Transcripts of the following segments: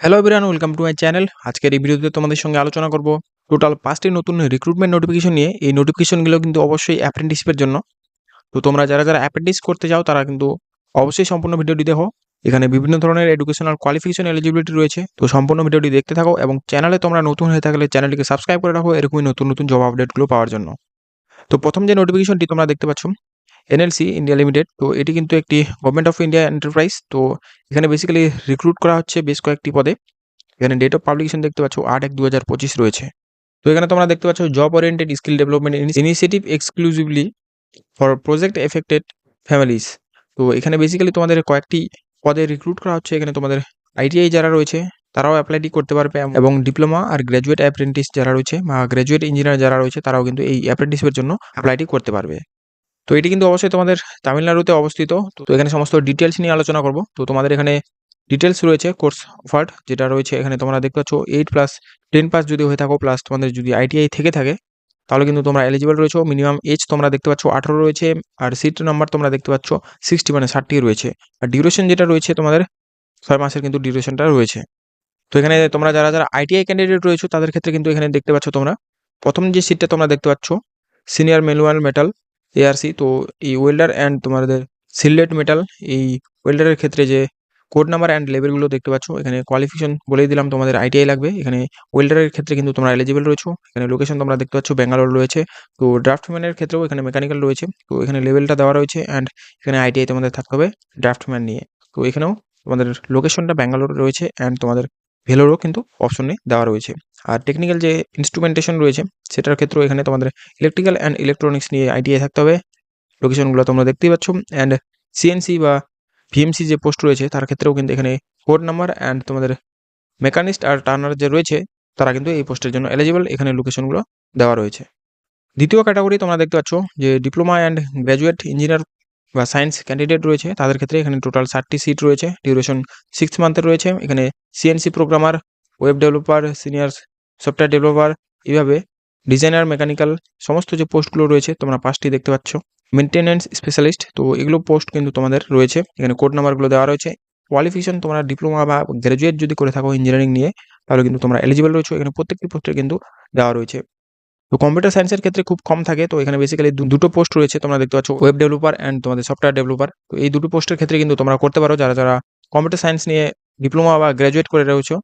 Hello everyone welcome to my channel আজকের এই ভিডিওতে তোমাদের সঙ্গে আলোচনা করব টোটাল পাঁচটি নতুন রিক্রুটমেন্ট নোটিফিকেশন নিয়ে। এই নোটিফিকেশনগুলো কিন্তু অবশ্যই অ্যাপ্রেন্টিসের জন্য। তো তোমরা যারা যারা অ্যাপ্রেন্টিস করতে চাও, তারা কিন্তু অবশ্যই সম্পূর্ণ ভিডিওটি দেখো। এখানে বিভিন্ন ধরনের এডুকেশনাল কোয়ালিফিকেশন এলিজিবিলিটি রয়েছে। তো সম্পূর্ণ ভিডিওটি দেখতে থাকো এবং চ্যানেলে তোমরা নতুন হয়ে থাকলে চ্যানেলটিকে সাবস্ক্রাইব করে রাখো। এরকমই নতুন নতুন জব আপডেটগুলো পাওয়ার জন্য। তো প্রথম যে নোটিফিকেশনটি তোমরা দেখতে পাচ্ছ এনএলসি ইন্ডিয়া লিমিটেড তো এটি কিন্তু একটি গভর্নমেন্ট অফ ইন্ডিয়া এন্টারপ্রাইজ তো এখানে বেসিক্যালি রিক্রুট করা হচ্ছে বেশ কয়েকটি পদে। এখানে ডেট অফ পাবলিকেশন দেখতে পাচ্ছ, আট এক দু রয়েছে। তো এখানে তোমরা দেখতে পাচ্ছ job oriented skill development initiative exclusively for project affected families তো এখানে বেসিক্যালি তোমাদের কয়েকটি পদে রিক্রুট করা হচ্ছে। এখানে তোমাদের আইটিআই যারা রয়েছে, তারাও অ্যাপ্লাইটি করতে পারবে এবং ডিপ্লোমা আর গ্র্যাজুয়েট অ্যাপ্রেন্টিস যারা রয়েছে বা গ্র্যাজুয়েট ইঞ্জিনিয়ার যারা রয়েছে, তারাও কিন্তু এই অ্যাপ্রেন্টিসের জন্য অ্যাপ্লাইটি করতে পারবে। তো এটি কিন্তু অবশ্যই তোমাদের তামিলনাড়ুতে অবস্থিত। তো এখানে সমস্ত ডিটেলস নিয়ে আলোচনা করব। তো তোমাদের এখানে ডিটেলস রয়েছে কোর্স অফার্ড যেটা রয়েছে এখানে তোমরা দেখতে পাচ্ছ এইট প্লাস টেন পাস যদি হয়ে থাকো প্লাস তোমাদের যদি আইটিআই থেকে থাকে, তাহলে কিন্তু তোমরা এলিজিবল রয়েছে। মিনিমাম এজ তোমরা দেখতে পাচ্ছ আঠারো রয়েছে, আর সিট নাম্বার তোমরা দেখতে পাচ্ছ সিক্সটি মানে ষাটটি রয়েছে। আর ডিউরেশন যেটা রয়েছে তোমাদের, ছয় মাসের কিন্তু ডিউরেশনটা রয়েছে। তো এখানে তোমরা যারা যারা আইটিআই ক্যান্ডিডেট রয়েছে, তাদের ক্ষেত্রে কিন্তু এখানে দেখতে পাচ্ছ তোমরা, প্রথম যে সিটটা তোমরা দেখতে পাচ্ছ সিনিয়র ম্যানুয়াল মেটাল এআরসি তো এই ওয়েল্ডার অ্যান্ড তোমাদের সিলেট মেটাল এই ওয়েল্ডারের ক্ষেত্রে যে কোড নাম্বার অ্যান্ড লেভেলগুলো দেখতে পাচ্ছ, এখানে কোয়ালিফিকেশন বলেই দিলাম তোমাদের আইটিআই লাগবে। এখানে ওয়েল্ডারের ক্ষেত্রে কিন্তু তোমরা এলিজিবল রয়েছো। এখানে লোকেশন তোমরা দেখতে পাচ্ছ ব্যাঙ্গালোর রয়েছে। তো ড্রাফটম্যানের ক্ষেত্রেও এখানে মেকানিক্যাল রয়েছে। তো এখানে লেভেলটা দেওয়া রয়েছে অ্যান্ড এখানে আইটিআই তোমাদের থাকতে হবে ড্রাফটম্যান নিয়ে। তো এখানেও তোমাদের লোকেশনটা ব্যাঙ্গালোর রয়েছে অ্যান্ড তোমাদের ভেলোরও কিন্তু অপশনে দেওয়া রয়েছে। আর টেকনিক্যাল যে ইনস্ট্রুমেন্টেশন রয়েছে, সেটার ক্ষেত্রেও এখানে তোমাদের ইলেকট্রিক্যাল অ্যান্ড ইলেকট্রনিক্স নিয়ে আইটিআই থাকতে হবে। লোকেশনগুলো তোমরা দেখতেই পাচ্ছ। অ্যান্ড সিএনসি বা ভিএমসি যে পোস্ট রয়েছে, তার ক্ষেত্রেও কিন্তু এখানে কোড নাম্বার অ্যান্ড তোমাদের মেকানিস্ট আর টার্নার যে রয়েছে, তারা কিন্তু এই পোস্টের জন্য এলিজিবল এখানে লোকেশনগুলো দেওয়া রয়েছে। দ্বিতীয় ক্যাটাগরি তোমরা দেখতে পাচ্ছ যে ডিপ্লোমা অ্যান্ড গ্র্যাজুয়েট ইঞ্জিনিয়ার বা সায়েন্স ক্যান্ডিডেট রয়েছে, তাদের ক্ষেত্রে এখানে টোটাল ষাটটি সিট রয়েছে। ডিউরেশন সিক্স মান্থের রয়েছে। এখানে CNC programmer web developer senior software developer এইভাবে ডিজাইনার মেকানিক্যাল সমস্ত যে পোস্টগুলো রয়েছে তোমরা পাঁচটি দেখতে পাচ্ছ। মেনটেন্যান্স স্পেশালিস্ট তো এগুলো পোস্ট কিন্তু তোমাদের রয়েছে। এখানে কোড নাম্বারগুলো দেওয়া রয়েছে। কোয়ালিফিকেশন তোমরা ডিপ্লোমা বা গ্র্যাজুয়েট যদি করে থাকো ইঞ্জিনিয়ারিং নিয়ে, তাহলে কিন্তু তোমরা এলিজিবল রয়েছে। এখানে প্রত্যেকটি পোস্টে কিন্তু দেওয়া রয়েছে। তো কম্পিউটার সায়েন্সের ক্ষেত্রে খুব কম থাকে। তো এখানে বেসিক্যালি দুটো পোস্ট রয়েছে, তোমরা দেখতে পাচ্ছ ওয়েব ডেভেলপার অ্যান্ড তোমাদের সফটওয়্যার ডেভেলপার তো এই দুটো পোস্টের ক্ষেত্রে কিন্তু তোমরা করতে পারো, যারা যারা কম্পিউটার সায়েন্স নিয়ে ডিপ্লোমা বা গ্র্যাজুয়েট করে রয়েছে।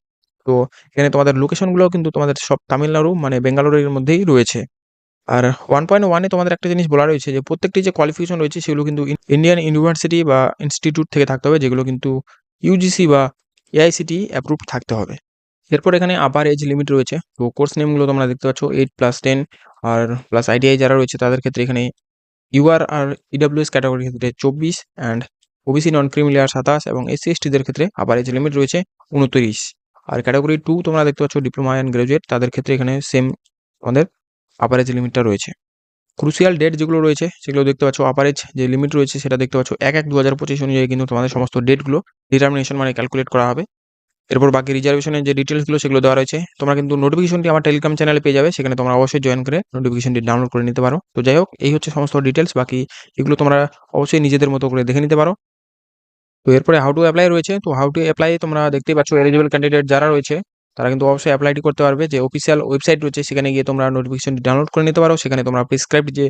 তো এখানে তোমাদের লোকেশনগুলোও কিন্তু তোমাদের সব তামিলনাড়ু মানে বেঙ্গালুরুর মধ্যেই রয়েছে। আর ওয়ান পয়েন্ট ওয়ানে তোমাদের একটা জিনিস বলা রয়েছে যে, প্রত্যেকটি যে কোয়ালিফিকেশন রয়েছে, সেগুলো কিন্তু ইন্ডিয়ান ইউনিভার্সিটি বা ইনস্টিটিউট থেকে থাকতে হবে, যেগুলো কিন্তু ইউজিসি বা এআইসিটি অ্যাপ্রুভ থাকতে হবে। এরপর এখানে আপার এজ লিমিট রয়েছে। তো কোর্স নেমগুলো তোমরা দেখতে পাচ্ছ এইট প্লাস টেন আর প্লাস আইটিআই যারা রয়েছে তাদের ক্ষেত্রে এখানে ইউআর আর ইডাব্লিউএস ক্যাটাগরির ক্ষেত্রে চব্বিশ অ্যান্ড ওবিসি নন ক্রিমিলিয়ার সাতাশ এবং এসসি এসটিদের ক্ষেত্রে আপার এজ লিমিট রয়েছে উনত্রিশ। আর ক্যাটাগরি টু তোমরা দেখতে পাচ্ছ ডিপ্লোমা অ্যান্ড গ্রাজুয়েট তাদের ক্ষেত্রে এখানে সেম আমাদের আপারেজ লিমিটটা রয়েছে। ক্রুশিয়াল ডেট যেগুলো রয়েছে সেগুলো দেখতে পাচ্ছ আপারেজ যে লিমিট রয়েছে সেটা দেখতে পাচ্ছ, এক এক দু হাজার পঁচিশ অনুযায়ী কিন্তু তোমাদের সমস্ত ডেটগুলো ডিটারমিনেশন মানে ক্যালকুলেট করা হবে। এরপর বাকি রিজার্ভেশনের যে ডিটেলসগুলো সেগুলো দেওয়া রয়েছে, তোমরা কিন্তু নোটিফিকেশনটি আমার টেলিগ্রাম চ্যানেলে পেয়ে যাবে, সেখানে তোমরা অবশ্যই জয়েন করে নোটিফিকেশনটি ডাউনলোড করে নিতে পারো। তো যাই হোক, এই হচ্ছে সমস্ত ডিটেলস বাকি এগুলো তোমরা অবশ্যই নিজেদের মতো করে দেখে নিতে পারো। তো এরপরে হাউ টু অ্যাপ্লাই রয়েছে, তো হাউ টু অ্যাপ্লাই তোমরা দেখতেই পাচ্ছ এলিজিবল ক্যান্ডিডেট যারা রয়েছে, তারা কিন্তু অবশ্যই অ্যাপ্লাইটি করতে পারবে। যে অফিসিয়াল ওয়েবসাইট রয়েছে, সেখানে গিয়ে তোমরা নোটিফিকেশনটি ডাউনলোড করে নিতে পারো। সেখানে তোমরা প্রিসক্রাইব যে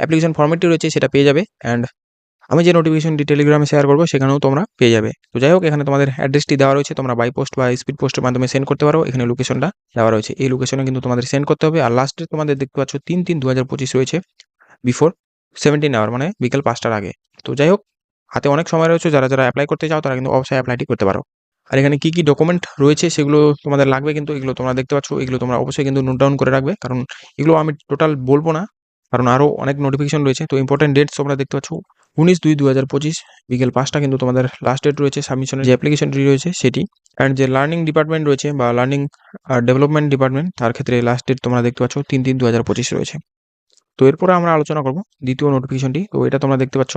অ্যাপ্লিকেশন ফর্মেটটি রয়েছে, সেটা পেয়ে যাবে। অ্যান্ড আমি যে নোটিফিকেশনটি টেলিগ্রামে শেয়ার করব, সেখানেও তোমরা পেয়ে যাবে। তো যাই হোক, এখানে তোমাদের অ্যাড্রেসটি দেওয়া রয়েছে, তোমরা বাই পোস্ট বা স্পিড পোস্টের মাধ্যমে সেন্ড করতে পারো। এখানে লোকেশনটা দেওয়া রয়েছে। এই লোকেশনে কিন্তু তোমাদের সেন্ড করতে হবে। আর লাস্টে তোমাদের দেখতে পাচ্ছ, তিন তিন দু রয়েছে বিফোর সেভেন্টিন আওয়ার মানে বিকেল পাঁচটার আগে। তো যাই হোক, হাতে অনেক সময় রয়েছে। যারা যারা অ্যাপ্লাই করতে চাও, তারা কিন্তু অবশ্যই অ্যাপ্লাইটি করতে পারো। আর এখানে কি কি ডকুমেন্ট রয়েছে, সেগুলো তোমাদের লাগবে কিন্তু, এগুলো তোমরা দেখতে পাচ্ছ। এগুলো তোমরা অবশ্যই কিন্তু নোট ডাউন করে রাখবে। কারণ এগুলো আমি টোটাল বলব না। কারণ আরও অনেক নোটিফিকেশন রয়েছে। তো ইম্পর্টেন্ট ডেটস তোমরা দেখতে পাচ্ছ। উনিশ দুই দু হাজার পঁচিশ, বিকেল পাঁচটা কিন্তু তোমাদের লাস্ট ডেট রয়েছে সাবমিশনের যে অ্যাপ্লিকেশনটি রয়েছে সেটি। অ্যান্ড যে লার্নিং ডিপার্টমেন্ট রয়েছে বা লার্নিং ডেভেলপমেন্ট ডিপার্টমেন্ট তার ক্ষেত্রে লাস্ট ডেট তোমরা দেখতে পাচ্ছ তিন তিন দু হাজার পঁচিশ রয়েছে। তো এরপরে আমরা আলোচনা করব দ্বিতীয় নোটিফিকেশনটি তো এটা তোমরা দেখতে পাচ্ছ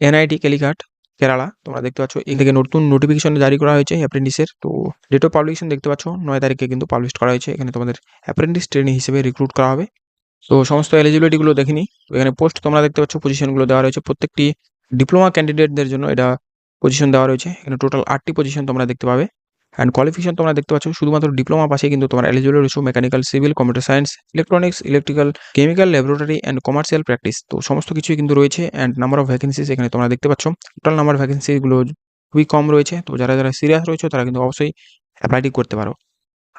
এনআইটি ক্যালিকাট কেরালা তোমরা দেখতে পাচ্ছ এই থেকে নতুন নোটিফিকেশন জারি করা হয়েছে অ্যাপ্রেন্টিসের তো ডেট অফ পাবলিকেশন দেখতে পাচ্ছ, নয় তারিখে কিন্তু পাবলিশ করা হয়েছে। এখানে তোমাদের অ্যাপ্রেন্টিস ট্রেনিং হিসেবে রিক্রুট করা হবে। তো সমস্ত এলিজিবিলিটিগুলো দেখিনি তো এখানে পোস্ট তোমরা দেখতে পাচ্ছ পজিশনগুলো দেওয়া রয়েছে। প্রত্যেকটি ডিপ্লোমা ক্যান্ডিডেটদের জন্য এটা পজিশন দেওয়া রয়েছে। এখানে টোটাল আটটি পজিশন তোমরা দেখতে পাবে। অ্যান্ড কোয়ালিফিকেশন তোমরা দেখতে পাচ্ছ, শুধুমাত্র ডিপ্লোমা পাশে কিন্তু তোমার এলিজিবল রয়েছে। Mechanical civil computer science electronics electrical chemical laboratory and commercial practice তো সমস্ত কিছুই কিন্তু রয়েছে অ্যান্ড নাম্বার অফ ভ্যাকেন্সিস এখানে তোমরা দেখতে পাচ্ছ। টোটাল নাম্বার ভ্যাকেন্সিগুলো খুবই কম রয়েছে। তো যারা যারা সিরিয়াস রয়েছে, তারা কিন্তু অবশ্যই অ্যাপ্লাইটি করতে পারো।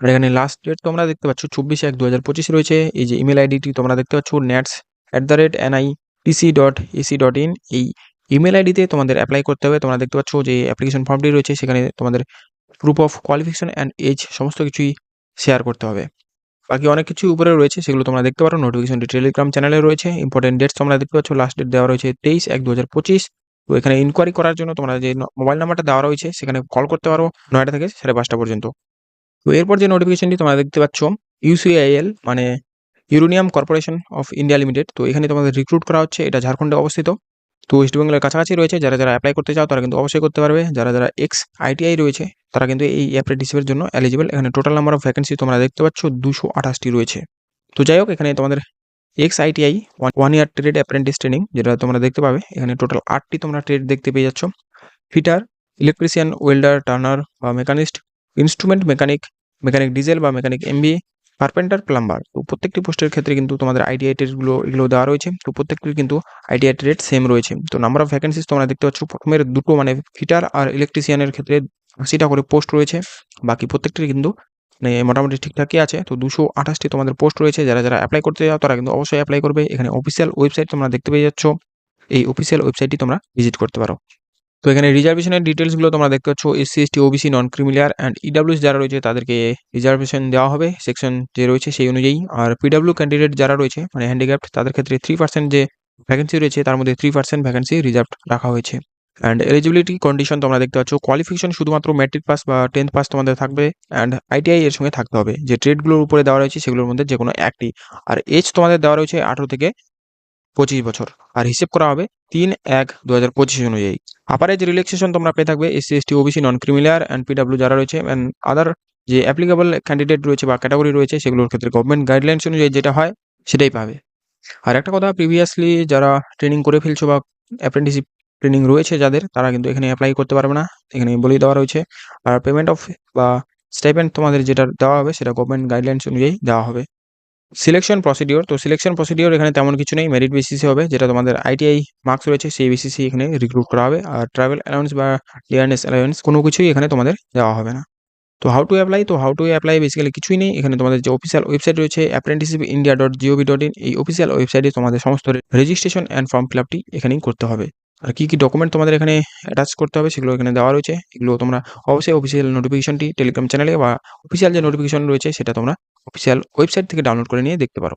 আর এখানে লাস্ট ডেট তোমরা দেখতে পাচ্ছ চব্বিশ এক দু পঁচিশ রয়েছে। এই যে ইমেল আইডিটি তোমরা দেখতে পাচ্ছ NATS at the rate dot AC dot in এই ইমেল আইডিতে তোমাদের অ্যাপ্লাই করতে হবে। তোমরা দেখতে পাচ্ছ যে অ্যাপ্লিকেশন ফর্মটি রয়েছে, সেখানে তোমাদের proof of qualification and age সমস্ত কিছুই শেয়ার করতে হবে। বাকি অনেক কিছু উপরে রয়েছে, সেগুলো তোমরা দেখতে পারো। নোটিফিকেশনটি টেলিগ্রাম চ্যানেলে রয়েছে। ইম্পর্টেন্ট ডেটস তোমরা দেখতে পাচ্ছ লাস্ট ডেট দেওয়া রয়েছে তেইশ এক দু পঁচিশ। তো এখানে ইনকোয়ারি করার জন্য তোমরা যে মোবাইল নাম্বারটা দেওয়া রয়েছে, সেখানে কল করতে পারো নয়টা থেকে সাড়ে পাঁচটা পর্যন্ত। তো এরপর যে নোটিফিকেশনটি তোমরা দেখতে পাচ্ছ ইউসিআইএল মানে uranium corporation of India limited তো এখানে তোমাদের রিক্রুট করা হচ্ছে, এটা ঝাড়খণ্ডে অবস্থিত। তো ওয়েস্ট বেঙ্গলের কাছাকাছি রয়েছে, যারা যারা অ্যাপ্লাই করতে চাও তারা কিন্তু অবশ্যই করতে পারবে। যারা যারা এক্স আইটিআই রয়েছে, তারা কিন্তু এই অ্যাপ্রেন্টিসের জন্য এলিজিবল এখানে টোটাল নাম্বার অফ ভ্যাকেন্সি তোমরা দেখতে পাচ্ছ, দুশো আঠাশটি রয়েছে। তো যাই হোক, এখানে তোমাদের ex ITI one year trade apprentice training যেটা তোমরা দেখতে পাবে। এখানে টোটাল আটটি তোমরা ট্রেড দেখতে পেয়ে যাচ্ছ। ফিটার ইলেকট্রিশিয়ান ওয়েল্ডার টার্নার বা machinist instrument mechanic mechanic diesel বা মেকানিক এমবি কার্পেন্টার প্লাম্বার তো প্রত্যেকটি পোস্টের ক্ষেত্রে কিন্তু তোমাদের আইটিআই ট্রেডগুলো এগুলো দেওয়া রয়েছে। তো প্রত্যেকটির কিন্তু আইটিআই ট্রেড সেম রয়েছে। তো নাম্বার অফ ভ্যাকেন্সিস তোমরা দেখতে পাচ্ছ, প্রথমের দুটো মানে ফিটার আর ইলেকট্রিশিয়ানের ক্ষেত্রে আশিটা করে পোস্ট রয়েছে। বাকি প্রত্যেকটির কিন্তু মানে মোটামুটি ঠিকঠাকই আছে। তো দুশো আঠাশটি তোমাদের পোস্ট রয়েছে। যারা যারা অ্যাপ্লাই করতে যাও তারা কিন্তু অবশ্যই অ্যাপ্লাই করবে। এখানে অফিসিয়াল ওয়েবসাইট তোমরা দেখতে পেয়ে যাচ্ছ। এই অফিসিয়াল ওয়েবসাইটটি তোমরা ভিজিট করতে পারো। তো এখানে রিজার্ভেশনের ডিটেলসগুলো তোমরা দেখতে পাচ্ছ SC ST OBC non creamy layer and EWS যারা রয়েছে তাদেরকে রিজার্ভেশন দেওয়া হবে সেকশন যে রয়েছে সেই অনুযায়ী। আর পিডাব্লিউ ক্যান্ডিডেট যারা রয়েছে মানে হ্যান্ডিক্যাপ্ট তাদের ক্ষেত্রে থ্রি পার্সেন্ট যে ভ্যাকেন্সি রয়েছে, তার মধ্যে থ্রি পার্সেন্ট ভ্যাকেন্সি রিজার্ভ রাখা হয়েছে। অ্যান্ড এলিজিবিলিটি কন্ডিশন তোমরা দেখতে পাচ্ছ কোয়ালিফিকেশন শুধুমাত্র ম্যাট্রিক পাস বা টেন্থ পাস তোমাদের থাকবে অ্যান্ড আইটিআই এর সঙ্গে থাকতে হবে। যে ট্রেডগুলোর উপরে দেওয়া রয়েছে, সেগুলোর মধ্যে যে কোনো একটি। আর এজ তোমাদের দেওয়া রয়েছে আঠারো থেকে পঁচিশ বছর। আর হিসেব করা হবে তিন এক দু হাজার পঁচিশ অনুযায়ী। আপার এজ রিল্যাক্সেশন তোমরা পেয়ে থাকবে SC ST OBC non creamy layer and PW যারা রয়েছে অ্যান্ড আদার যে অ্যাপ্লিকেবল ক্যান্ডিডেট রয়েছে বা ক্যাটাগরি রয়েছে সেগুলোর ক্ষেত্রে গভর্নমেন্ট গাইডলাইন্স অনুযায়ী যেটা হয় সেটাই পাবে। আর একটা কথা প্রিভিয়াসলি যারা ট্রেনিং করে ফেলছো বা অ্যাপ্রেন্টিসিপ ট্রেনিং রয়েছে যাদের, তারা কিন্তু এখানে অ্যাপ্লাই করতে পারবে না। এখানে বলেই দেওয়া রয়েছে। আর পেমেন্ট অফ বা স্টাইপেন্ড তোমাদের যেটা দেওয়া হবে সেটা গভর্নমেন্ট গাইডলাইন্স অনুযায়ী দেওয়া হবে। সিলেকশন প্রসিডিওর তো সিলেকশন প্রসিডিওর এখানে তেমন কিছু নেই মেরিট বেসিসে হবে, যেটা তোমাদের আইটিআই মার্কস রয়েছে, সেই বেসিসে এখানে রিক্রুট করা হবে, আর ট্রাভেল অ্যালাউন্স বা ডিয়ারনেস অ্যালাউন্স কোনো কিছুই এখানে তোমাদের দেওয়া হবে না। তো হাউ টু অ্যাপ্লাই তো হাউ টু অ্যাপ্লাই বেসিক্যালি কিছুই নেই, এখানে তোমাদের যে অফিসিয়াল ওয়েবসাইট রয়েছে apprenticeship India dot GOV dot in এই অফিসিয়াল ওয়েবসাইটে তোমাদের সমস্ত রেজিস্ট্রেশন অ্যান্ড ফর্ম ফিল আপটি এখানেই করতে হবে। আর কী কী ডকুমেন্ট তোমাদের এখানে অ্যাটাচ করতে হবে, সেগুলো এখানে দেওয়া রয়েছে, এগুলো তোমরা অবশ্যই অফিসিয়াল নোটিফিকেশনটি টেলিগ্রাম চ্যানেলে বা অফিসিয়াল যে নোটিফিকেশন রয়েছে, সেটা তোমরা অফিসিয়াল ওয়েবসাইট থেকে ডাউনলোড করে নিয়ে দেখতে পারো।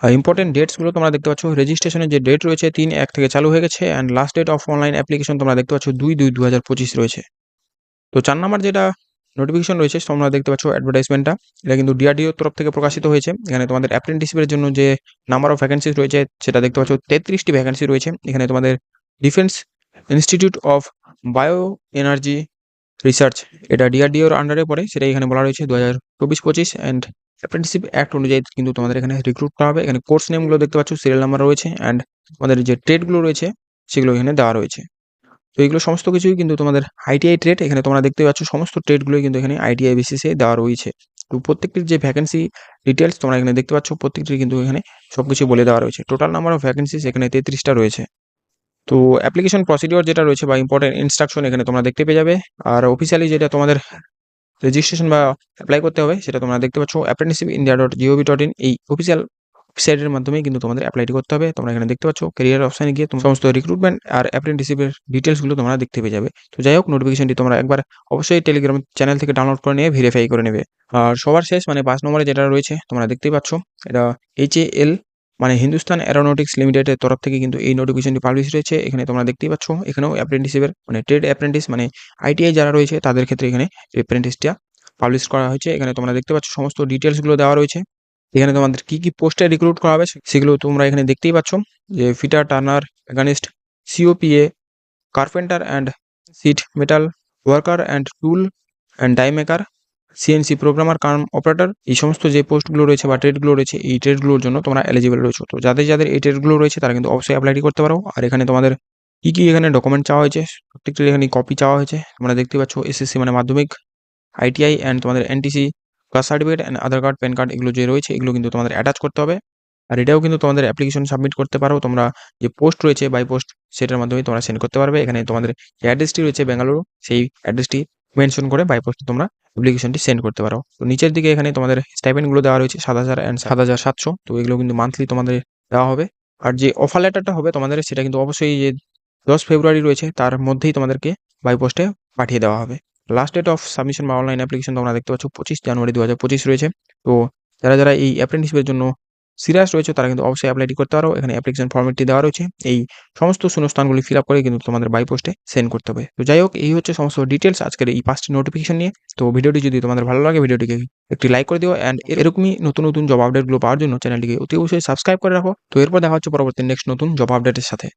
আর ইম্পর্টেন্ট ডেটসগুলো তোমরা দেখতে পাচ্ছ। রেজিস্ট্রেশনের যে ডেট রয়েছে, তিন এক থেকে চালু হয়ে গেছে। And last date of online application তোমরা দেখতে পাচ্ছ, দুই দুই দু হাজার পঁচিশ রয়েছে। তো চার নাম্বার যেটা নোটিফিকেশন রয়েছে, তোমরা দেখতে পাচ্ছ অ্যাডভার্টাইজমেন্টটা এটা কিন্তু ডিআরডিওর তরফ থেকে প্রকাশিত হয়েছে। এখানে তোমাদের অ্যাপ্রেন্টিসিপের জন্য যে নাম্বার অফ ভ্যাকেন্সি রয়েছে, সেটা দেখতে পাচ্ছ, তেত্রিশটি ভ্যাকেন্সি রয়েছে। এখানে তোমাদের defence institute of bio energy research এটা ডিআরডিওর আন্ডারে পড়ে। সেটা এখানে বলা রয়েছে দু হাজার চব্বিশ পঁচিশ। অ্যান্ড অ্যাপ্রেন্টিসিপ অ্যাক্ট অনুযায়ী কিন্তু তোমাদের এখানে রিক্রুট করা হবে। এখানে কোর্স নেমগুলো দেখতে পাচ্ছ সিরিয়াল নাম্বার রয়েছে অ্যান্ড তোমাদের যে ট্রেডগুলো রয়েছে, সেগুলো এখানে দেওয়া রয়েছে। তো এগুলো সমস্ত কিছুই কিন্তু তোমাদের আইটিআই ট্রেড এখানে তোমরা দেখতে পাচ্ছ সমস্ত ট্রেডগুলোই কিন্তু এখানে আইটিআই বেসিসে দেওয়া রয়েছে। তো প্রত্যেকটির যে ভ্যাকেন্সি ডিটেলস তোমরা এখানে দেখতে পাচ্ছ, প্রত্যেকটির কিন্তু এখানে সব কিছু বলে দেওয়া রয়েছে। টোটাল নাম্বার অফ ভ্যাকেন্সিস এখানে তেত্রিশটা রয়েছে। তো অ্যাপ্লিকেশন প্রসিডিওর যেটা রয়েছে বা ইম্পর্টেন্ট ইনস্ট্রাকশন এখানে তোমরা দেখতে পেয়ে যাবে। আর অফিসিয়ালি যেটা তোমাদের রেজিস্ট্রেশন বা অ্যাপ্লাই করতে হবে, সেটা তোমরা দেখতে পাচ্ছ apprenticeship India dot GOV dot in এই অফিসিয়াল ওয়েবসাইটের মাধ্যমে কিন্তু তোমাদের অ্যাপ্লাইটি করতে হবে। তোমরা এখানে দেখতে পাচ্ছ ক্যারিয়ার অপশানে গিয়ে তোমার সমস্ত রিক্রুটমেন্ট আর অ্যাপ্রেন্টিসিপের ডিটেলসগুলো তোমরা দেখতে পেয়ে যাবে। তো যাই হোক নোটিফিকেশনটি তোমরা একবার অবশ্যই টেলিগ্রাম চ্যানেল থেকে ডাউনলোড করে নিয়ে ভেরিফাই করে নেবে। আর সবার শেষ মানে পাঁচ নম্বরে যেটা রয়েছে, তোমরা দেখতেই পাচ্ছ, এটা এইচ এ এল মানে হিন্দুস্তান অ্যারোনটিক্স লিমিটেডের তরফ থেকে কিন্তু এই নোটিফিকেশনটি পাবলিশ রয়েছে। এখানে তোমরা দেখতেই পাচ্ছ, এখানেও অ্যাপ্রেন্টিসিপের মানে ট্রেড অ্যাপ্রেন্টিস মানে আইটিআই যারা রয়েছে, তাদের ক্ষেত্রে এখানে অ্যাপ্রেন্টিসটা পাবলিশ করা হয়েছে, এখানে তোমরা দেখতে পাচ্ছ সমস্ত ডিটেলসগুলো দেওয়া রয়েছে। এখানে তোমাদের কি কি পোস্টে রিক্রুট করা হবে সেগুলো তোমরা এখানে দেখতেই পাচ্ছ, যে fitter turner machinist COPA carpenter and sheet metal worker and tool and die maker CNC programmer cum operator এই সমস্ত যে পোস্টগুলো রয়েছে বা ট্রেডগুলো রয়েছে, এই ট্রেডগুলোর জন্য তোমরা এলিজিবল রয়েছে। তো যাদের যাদের এই ট্রেডগুলো রয়েছে, তারা কিন্তু অবশ্যই অ্যাপ্লাইটি করতে পারো। আর এখানে তোমাদের কি কি এখানে ডকুমেন্ট চাওয়া হয়েছে প্রত্যেকটির এখানে কপি চাওয়া হয়েছে। তোমরা দেখতে পাচ্ছ এসএসসি মানে মাধ্যমিক আইটিআই অ্যান্ড তোমাদের NTC caste certificate and Aadhaar card PAN card এগুলো যে রয়েছে, এগুলো কিন্তু তোমাদের অ্যাটাচ করতে হবে। আর এটাও কিন্তু তোমাদের অ্যাপ্লিকেশন সাবমিট করতে পারো। তোমরা যে পোস্ট রয়েছে বাই পোস্ট সেটার মাধ্যমে তোমরা সেন্ড করতে পারবে। এখানে তোমাদের যে অ্যাড্রেসটি রয়েছে বেঙ্গালুরু সেই অ্যাড্রেসটি মেনশন করে বাই পোস্টে তোমরা অ্যাপ্লিকেশনটি সেন্ড করতে পারো। তো নিচের দিকে এখানে তোমাদের স্টাইপেন্ডগুলো দেওয়া রয়েছে সাত হাজার অ্যান্ড সাত হাজার সাতশো। তো এগুলো কিন্তু মান্থলি তোমাদের দেওয়া হবে। আর যে অফার লেটারটা হবে তোমাদের, সেটা কিন্তু অবশ্যই যে দশ ফেব্রুয়ারি রয়েছে, তার মধ্যেই তোমাদেরকে বাই পোস্টে পাঠিয়ে দেওয়া হবে। লাস্ট ডেট অফ সাবমিশন বা অনলাইন অ্যাপ্লিকেশন তোমরা দেখতে পাচ্ছ, পঁচিশ জানুয়ারি দু হাজার পঁচিশ রয়েছে। তো যারা যারা এই অ্যাপ্রেন্টিসের জন্য সিরিয়াস রয়েছে, তারা কিন্তু অবশ্যই অ্যাপ্লাইটি করতে পারো। এখানে অ্যাপ্লিকেশন ফর্মেটটি দেওয়া রয়েছে। এই সমস্ত শূন্যস্থানগুলি ফিল আপ করে কিন্তু তোমাদের বাইপোস্টে সেন্ড করতে হবে। তো যাই হোক, এই হচ্ছে সমস্ত ডিটেলস আজকের এই পাঁচটি নোটিফিকেশন নিয়ে। তো ভিডিওটি যদি তোমাদের ভালো লাগে, ভিডিওটিকে একটি লাইক করে দিও। অ্যান্ড এরকমই নতুন নতুন জব আপডেটগুলো পাওয়ার জন্য চ্যানেলটিকে অতি অবশ্যই সাবস্ক্রাইব করে রাখো। তো এরপর দেখা হচ্ছে পরবর্তী নেক্সট নতুন জব আপডেটের সাথে।